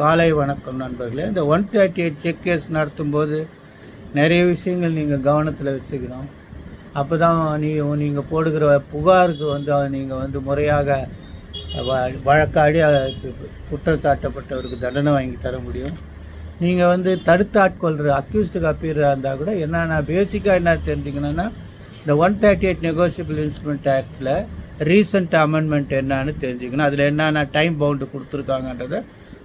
காலை வணக்கம் நண்பர்களே. இந்த one thirty eight check case நடத்தும்போது நிறைய விஷயங்கள் நீங்கள் கவனத்தில் வச்சுக்கணும். அப்போ தான் நீங்கள் நீங்கள் போடுகிற புகாருக்கு வந்து நீங்கள் வந்து முறையாக வ- வழக்காடி அதுக்கு குற்றம் சாட்டப்பட்டவருக்கு தண்டனை வாங்கி தர முடியும். நீங்கள் வந்து தடுத்து ஆட்கொள்கிற அக்யூஸ்டுக்கு அப்பீராக இருந்தால் கூட என்னென்ன பேசிக்காக என்ன தெரிஞ்சுக்கணுன்னா இந்த one thirty eight negotiable instrument ஆக்டில் ரீசெண்ட் அமெண்ட்மெண்ட் என்னன்னு தெரிஞ்சுக்கணும். அதில் என்னென்ன டைம் பவுண்டு கொடுத்துருக்காங்கன்றதை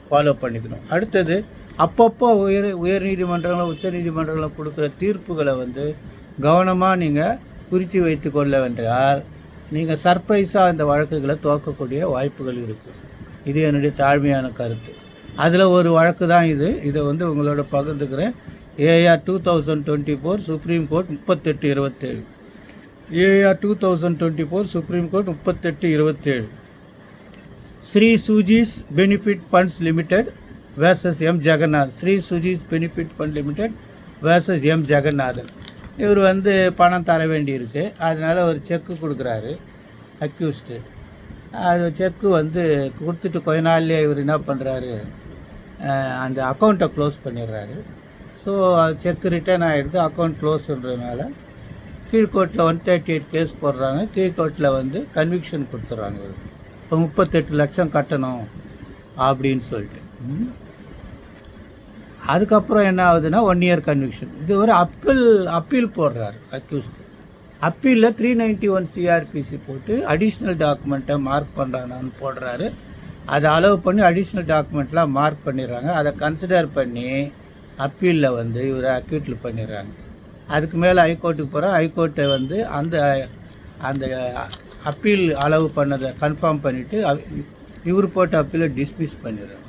ஃபாலோ பண்ணிக்கணும். அடுத்தது அப்பப்போ உயர் உயர் நீதிமன்றங்களும் உச்ச நீதிமன்றங்களும் கொடுக்குற தீர்ப்புகளை வந்து கவனமாக நீங்கள் குறித்து வைத்து கொள்ளவென்றால் நீங்கள் சர்ப்ரைஸாக இந்த வழக்குகளை துவக்கக்கூடிய வாய்ப்புகள் இருக்குது இது என்னுடைய தாழ்மையான கருத்து. அதில் ஒரு வழக்கு தான் இது. இதை வந்து உங்களோட பகிர்ந்துக்கிறேன். AR two thousand twenty four Supreme Court முப்பத்தெட்டு இருபத்தேழு. AR two thousand twenty four Supreme Court முப்பத்தெட்டு இருபத்தேழு. Sri Sujis benefit funds limited versus M Jagannath Sri Sujis benefit fund limited versus M Jagannathan இவர் வந்து பணம் தர வேண்டியிருக்கு. அதனால் ஒரு செக்கு கொடுக்குறாரு. அக்யூஸ்டு அது செக்கு வந்து கொடுத்துட்டு கொஞ்ச நாள்லேயே இவர் என்ன பண்ணுறாரு அந்த அக்கௌண்ட்டை க்ளோஸ் பண்ணிடுறாரு. ஸோ செக்கு ரிட்டர்ன் ஆகிடுது அக்கௌண்ட் க்ளோஸ்ன்றதுனால கீழ்கோட்டில் ஒன் தேர்ட்டி எயிட் கேஸ் போடுறாங்க. கீழ்கோட்டில் வந்து கன்விக்ஷன் கொடுத்துட்றாங்க இவருக்கு. இப்போ முப்பத்தெட்டு லட்சம் கட்டணும் அப்படின்னு சொல்லிட்டு. அதுக்கப்புறம் என்ன ஆகுதுன்னா ஒன் இயர் கன்விக்ஷன் இது ஒரு அப்பீல் அப்பீல் போடுறாரு அக்யூஸ்டு அப்பீலில் த்ரீ நைன்ட்டி ஒன் சிஆர்பிசி போட்டு அடிஷ்னல் டாக்குமெண்ட்டை மார்க் பண்ணுறானான்னு போடுறாரு. அதை அலோவ் பண்ணி அடிஷ்னல் டாக்குமெண்ட்லாம் மார்க் பண்ணிடுறாங்க. அதை கன்சிடர் பண்ணி அப்பீலில் வந்து இவரை அக்யூட்டில் பண்ணிடுறாங்க. அதுக்கு மேலே ஹைகோர்ட்டுக்கு போகிறோம் ஹைகோர்ட்டை வந்து அந்த அந்த அப்பீல் அளவு பண்ணதை கன்ஃபார்ம் பண்ணிவிட்டு இவர் போட்ட அப்பீலை டிஸ்மிஸ் பண்ணிடுறாங்க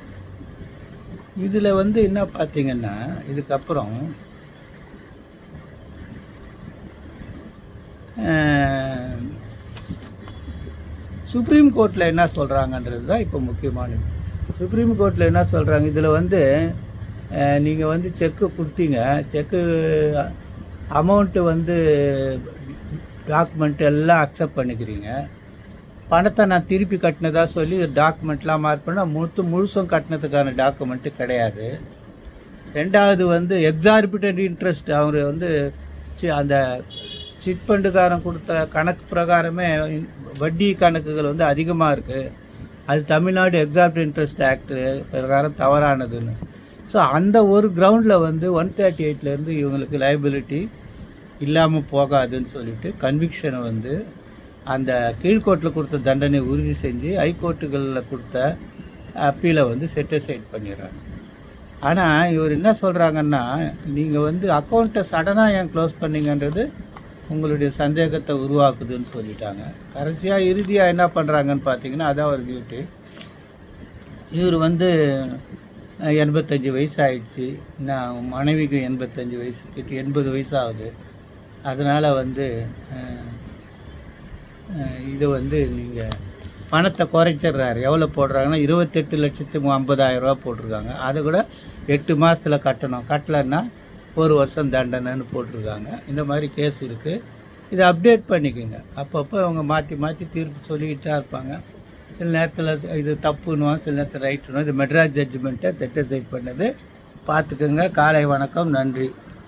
இதில் வந்து என்ன பார்த்தீங்கன்னா இதுக்கப்புறம் சுப்ரீம் கோர்ட்டில் என்ன சொல்கிறாங்கன்றது தான் இப்போ முக்கியமானது சுப்ரீம் கோர்ட்டில் என்ன சொல்கிறாங்க இதில் வந்து நீங்கள் வந்து செக்கு கொடுத்தீங்க செக்கு அமௌண்ட்டு வந்து டாக்குமெண்ட் எல்லாம் அக்செப்ட் பண்ணிக்கிறீங்க. பணத்தை நான் திருப்பி கட்டினதாக சொல்லி டாக்குமெண்ட்லாம் மார்க் பண்ணால் முழுத்து முழுசும் கட்டினதுக்கான டாக்குமெண்ட்டு கிடையாது. ரெண்டாவது வந்து எக்ஸார்பிட்டட் இன்ட்ரெஸ்ட் அவர் வந்து சி- அந்த சிட் ஃபண்டுக்காரன் கொடுத்த கணக்கு பிரகாரமே வட்டி கணக்குகள் வந்து அதிகமாக இருக்குது அது தமிழ்நாடு எக்ஸாப்ட் இன்ட்ரெஸ்ட் ஆக்ட் பிரகாரம் தவறானதுன்னு. ஸோ அந்த ஒரு கிரவுண்டில் வந்து ஒன் தேர்ட்டி எயிட்லேருந்து இவங்களுக்கு லைபிலிட்டி இல்லாமல் போகாதுன்னு சொல்லிட்டு கன்விக்ஷனை வந்து அந்த கீழ்கோர்ட்டில் கொடுத்த தண்டனை உறுதி செஞ்சு ஹைகோர்ட்டுகளில் கொடுத்த அப்பீலை வந்து செட்டிசைட் பண்ணிடுறாங்க. ஆனால் இவர் என்ன சொல்கிறாங்கன்னா நீங்கள் வந்து அக்கௌண்ட்டை சடனாக ஏன் க்ளோஸ் பண்ணீங்கன்றது உங்களுடைய சந்தேகத்தை உருவாக்குதுன்னு சொல்லிட்டாங்க. கடைசியாக இறுதியாக என்ன பண்ணுறாங்கன்னு பார்த்தீங்கன்னா அதான் ஒரு பியூட்டி இவர் வந்து எண்பத்தஞ்சு வயசு ஆயிடுச்சு. நான் மனைவிக்கு எண்பத்தஞ்சு வயசு கிட்ட எண்பது வயசு ஆகுது. அதனால் வந்து இது வந்து நீங்கள் பணத்தை குறைச்சிட்றாரு. எவ்வளோ போடுறாங்கன்னா இருபத்தெட்டு லட்சத்து ஐம்பதாயிரம் ரூபா போட்டிருக்காங்க. அதை கூட எட்டு மாதத்தில் கட்டணும். கட்டலைன்னா ஒரு வருஷம் தண்டனைன்னு போட்டிருக்காங்க. இந்த மாதிரி கேஸ் இருக்குது இதை அப்டேட் பண்ணிக்கோங்க. அப்பப்போ அவங்க மாற்றி மாற்றி தீர்ப்பு சொல்லிக்கிட்டு தான் இருப்பாங்க. சில நேரத்தில் இது தப்புன்னுவான் சில நேரத்தில் ரைட்டுன்னு இது மெட்ராஸ் ஜட்ஜ்மெண்ட்டை செட்டிசைட் பண்ணது. பார்த்துக்கோங்க. காலை வணக்கம். நன்றி.